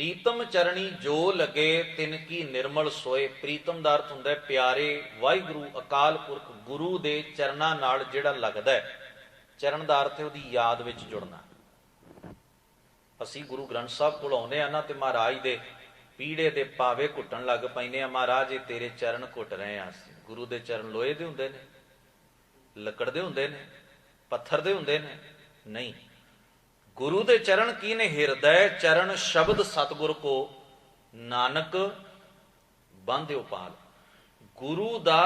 ਪ੍ਰੀਤਮ ਚਰਣੀ ਜੋ ਲਗੇ, ਤਿਨ ਕੀ ਨਿਰਮਲ ਸੋਏ। ਪ੍ਰੀਤਮ ਦਾ ਅਰਥ ਹੁੰਦਾ ਹੈ, ਪਿਆਰੇ, ਵਾਹਿਗੁਰੂ, ਅਕਾਲ ਪੁਰਖ, ਗੁਰੂ ਦੇ ਚਰਨਾਂ ਨਾਲ ਜਿਹੜਾ ਲੱਗਦਾ ਹੈ। ਚਰਨ ਦਾ ਅਰਥ ਹੈ ਉਹਦੀ ਯਾਦ ਵਿੱਚ ਜੁੜਨਾ। ਅਸੀਂ ਗੁਰੂ ਗ੍ਰੰਥ ਸਾਹਿਬ ਕੋਲ ਆਉਂਦੇ ਆ ਨਾ ਤੇ ਮਹਾਰਾਜ ਦੇ ਪੀੜੇ ਦੇ ਪਾਵੇ ਘੁੱਟਣ ਲੱਗ ਪੈਨੇ ਆ ਮਹਾਰਾਜ, ਇਹ ਤੇਰੇ ਚਰਨ ਘੁੱਟ ਰਹੇ ਆ ਅਸੀਂ। ਗੁਰੂ ਦੇ ਚਰਨ ਲੋਹੇ ਦੇ ਹੁੰਦੇ ਨੇ, ਲੱਕੜ ਦੇ ਹੁੰਦੇ ਨੇ, ਪੱਥਰ ਦੇ ਹੁੰਦੇ ਨੇ। ਨਹੀਂ ਗੁਰੂ ਦੇ ਚਰਨ ਕੀ ਨੇ ਹਿਰਦੈ? ਚਰਨ ਸ਼ਬਦ ਸਤਿਗੁਰ ਕੋ ਨਾਨਕ ਬੰਧਿਓ ਪਾਲ ਗੁਰੂ ਦਾ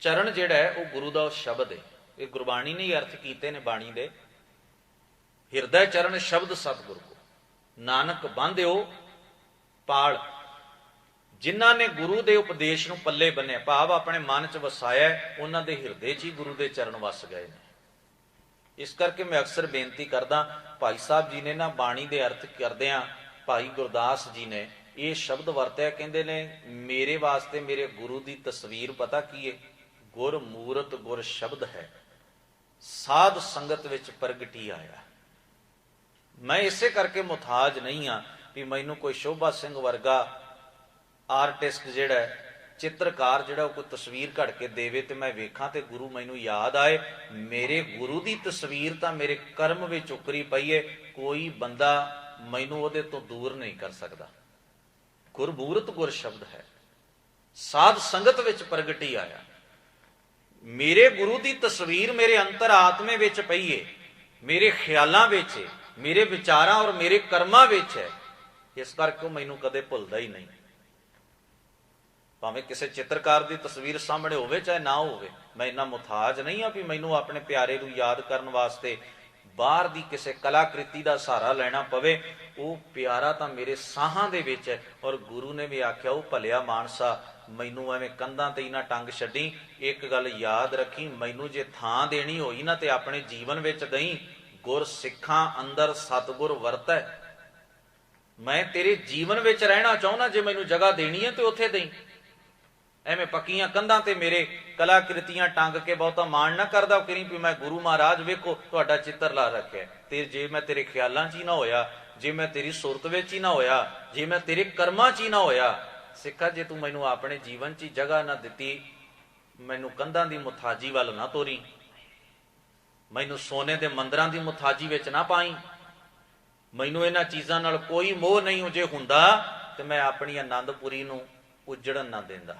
ਚਰਨ ਜਿਹੜਾ ਹੈ, ਉਹ ਗੁਰੂ ਦਾ ਸ਼ਬਦ ਹੈ। ਇਹ ਗੁਰਬਾਣੀ ਨੇ ਹੀ ਅਰਥ ਕੀਤੇ ਨੇ ਬਾਣੀ ਦੇ। ਹਿਰਦੈ, ਚਰਨ ਸ਼ਬਦ ਸਤਿਗੁਰ ਕੋ। ਨਾਨਕ ਬੰਧਿਓ ਪਾਲ। ਜਿਨ੍ਹਾਂ ਨੇ ਗੁਰੂ ਦੇ ਉਪਦੇਸ਼ ਨੂੰ ਪੱਲੇ ਬੰਨਿਆ, ਭਾਵ ਆਪਣੇ ਮਨ 'ਚ ਵਸਾਇਆ, ਉਹਨਾਂ ਦੇ ਹਿਰਦੇ 'ਚ ਹੀ ਗੁਰੂ ਦੇ ਚਰਨ ਵਸ ਗਏ ਨੇ। ਇਸ ਕਰਕੇ ਮੈਂ ਅਕਸਰ ਬੇਨਤੀ ਕਰਦਾ ਭਾਈ ਸਾਹਿਬ ਜੀ ਨੇ ਨਾ ਬਾਣੀ ਦੇ ਅਰਥ ਕਰਦਿਆਂ ਭਾਈ ਗੁਰਦਾਸ ਜੀ ਨੇ ਇਹ ਸ਼ਬਦ ਵਰਤਿਆ ਕਹਿੰਦੇ ਨੇ ਮੇਰੇ ਵਾਸਤੇ ਮੇਰੇ ਗੁਰੂ ਦੀ ਤਸਵੀਰ ਪਤਾ ਕੀ ਹੈ ਗੁਰ ਮੂਰਤ ਗੁਰ ਸ਼ਬਦ ਹੈ। ਸਾਧ ਸੰਗਤ ਵਿੱਚ ਪ੍ਰਗਟੀ ਆਇਆ। ਮੈਂ ਇਸੇ ਕਰਕੇ ਮੁਤਾਜ ਨਹੀਂ ਆ ਵੀ ਮੈਨੂੰ ਕੋਈ ਸ਼ੋਭਾ ਸਿੰਘ ਵਰਗਾ ਆਰਟਿਸਟ ਜਿਹੜਾ ਹੈ, ਚਿੱਤਰਕਾਰ ਜਿਹੜਾ ਉਹ ਕੋਈ ਤਸਵੀਰ ਘੜ ਕੇ ਦੇਵੇ ਤੇ ਮੈਂ ਵੇਖਾਂ ਤੇ ਗੁਰੂ ਮੈਨੂੰ ਯਾਦ ਆਏ, ਮੇਰੇ ਗੁਰੂ ਦੀ ਤਸਵੀਰ ਤਾਂ ਮੇਰੇ ਕਰਮ ਵਿੱਚ ਉਕਰੀ ਪਈ ਏ, ਕੋਈ ਬੰਦਾ ਮੈਨੂੰ ਉਹਦੇ ਤੋਂ ਦੂਰ ਨਹੀਂ ਕਰ ਸਕਦਾ। ਗੁਰਬੂਰਤ ਗੁਰ ਸ਼ਬਦ ਹੈ। ਸਾਧ ਸੰਗਤ ਵਿੱਚ ਪ੍ਰਗਟੀ ਆਇਆ। ਮੇਰੇ ਗੁਰੂ ਦੀ ਤਸਵੀਰ ਮੇਰੇ ਅੰਤਰ ਆਤਮੇ ਵਿੱਚ ਪਈ ਏ, ਮੇਰੇ ਖਿਆਲਾਂ ਵਿੱਚ ਏ, ਮੇਰੇ ਵਿਚਾਰਾਂ ਔਰ ਮੇਰੇ ਕਰਮਾਂ ਵਿੱਚ ਹੈ। ਇਸ ਕਰਕੇ ਉਹ ਮੈਨੂੰ ਕਦੇ ਭੁੱਲਦਾ ਹੀ ਨਹੀਂ। ਭਾਵੇਂ ਕਿਸੇ ਚਿੱਤਰਕਾਰ ਦੀ ਤਸਵੀਰ ਸਾਹਮਣੇ ਹੋਵੇ, ਚਾਹੇ ਨਾ ਹੋਵੇ, ਮੈਂ ਇੰਨਾ ਮੁਤਾਜ ਨਹੀਂ ਆ ਵੀ ਮੈਨੂੰ ਆਪਣੇ ਪਿਆਰੇ ਨੂੰ ਯਾਦ ਕਰਨ ਵਾਸਤੇ ਬਾਹਰ ਦੀ ਕਿਸੇ ਕਲਾਕ੍ਰਿਤੀ ਦਾ ਸਹਾਰਾ ਲੈਣਾ ਪਵੇ। ਉਹ ਪਿਆਰਾ ਤਾਂ ਮੇਰੇ ਸਾਹਾਂ ਦੇ ਵਿੱਚ ਹੈ ਔਰ ਗੁਰੂ ਨੇ ਵੀ ਆਖਿਆ, ਉਹ ਭਲਿਆ ਮਾਨਸਾ, ਮੈਨੂੰ ਐਵੇਂ ਕੰਧਾਂ ਤੇ ਹੀ ਨਾ ਟੰਗ ਛੱਡੀ। ਇੱਕ ਗੱਲ ਯਾਦ ਰੱਖੀ, ਮੈਨੂੰ ਜੇ ਥਾਂ ਦੇਣੀ ਹੋਈ ਨਾ ਤੇ ਆਪਣੇ ਜੀਵਨ ਵਿੱਚ ਦਈ। ਗੁਰ ਸਿੱਖਾਂ ਅੰਦਰ ਸਤਗੁਰ ਵਰਤੈ। ਮੈਂ ਤੇਰੇ ਜੀਵਨ ਵਿੱਚ ਰਹਿਣਾ ਚਾਹੁੰਦਾ, ਜੇ ਮੈਨੂੰ ਜਗ੍ਹਾ ਦੇਣੀ ਹੈ ਤੇ ਉੱਥੇ ਦੇਈ। ਐਵੇਂ ਪੱਕੀਆਂ ਕੰਧਾਂ ਤੇ ਮੇਰੇ ਕਲਾਕ੍ਰਿਤੀਆਂ ਟੰਗ ਕੇ ਬਹੁਤਾ ਮਾਣ ਨਾ ਕਰਦਾ ਕਰੀ ਵੀ ਮੈਂ ਗੁਰੂ ਮਹਾਰਾਜ ਵੇਖੋ, ਤੁਹਾਡਾ ਚਿੱਤਰ ਲਾ ਰੱਖਿਆ। ਤੇ ਜੇ ਮੈਂ ਤੇਰੇ ਖਿਆਲਾਂ 'ਚ ਹੀ ਨਾ ਹੋਇਆ, ਜੇ ਮੈਂ ਤੇਰੀ ਸੁਰਤ ਵਿੱਚ ਹੀ ਨਾ ਹੋਇਆ, ਜੇ ਮੈਂ ਤੇਰੇ ਕਰਮਾਂ 'ਚ ਹੀ ਨਾ ਹੋਇਆ, ਸਿੱਖਾ, ਜੇ ਤੂੰ ਮੈਨੂੰ ਆਪਣੇ ਜੀਵਨ 'ਚ ਹੀ ਜਗ੍ਹਾ ਨਾ ਦਿੱਤੀ, ਮੈਨੂੰ ਕੰਧਾਂ ਦੀ ਮੁਥਾਜੀ ਵੱਲ ਨਾ ਤੋਰੀ, ਮੈਨੂੰ ਸੋਨੇ ਦੇ ਮੰਦਰਾਂ ਦੀ ਮੁਥਾਜੀ ਵਿੱਚ ਨਾ ਪਾਈ, ਮੈਨੂੰ ਇਹਨਾਂ ਚੀਜ਼ਾਂ ਨਾਲ ਕੋਈ ਮੋਹ ਨਹੀਂ ਜੇ ਹੁੰਦਾ, ਤੇ ਮੈਂ ਆਪਣੀ ਆਨੰਦਪੁਰੀ ਨੂੰ ਉਜੜਨ ਨਾ ਦਿੰਦਾ।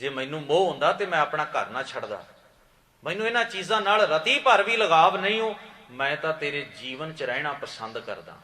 ਜੇ ਮੈਨੂੰ ਮੋਹ ਹੁੰਦਾ ਤੇ ਮੈਂ ਆਪਣਾ ਘਰ ਨਾ ਛੱਡਦਾ। ਮੈਨੂੰ ਇਹਨਾਂ ਚੀਜ਼ਾਂ ਨਾਲ ਰਤੀ ਭਰ ਵੀ ਲਗਾਵ ਨਹੀਂ ਹੋ, ਮੈਂ ਤਾਂ ਤੇਰੇ ਜੀਵਨ 'ਚ ਰਹਿਣਾ ਪਸੰਦ ਕਰਦਾ।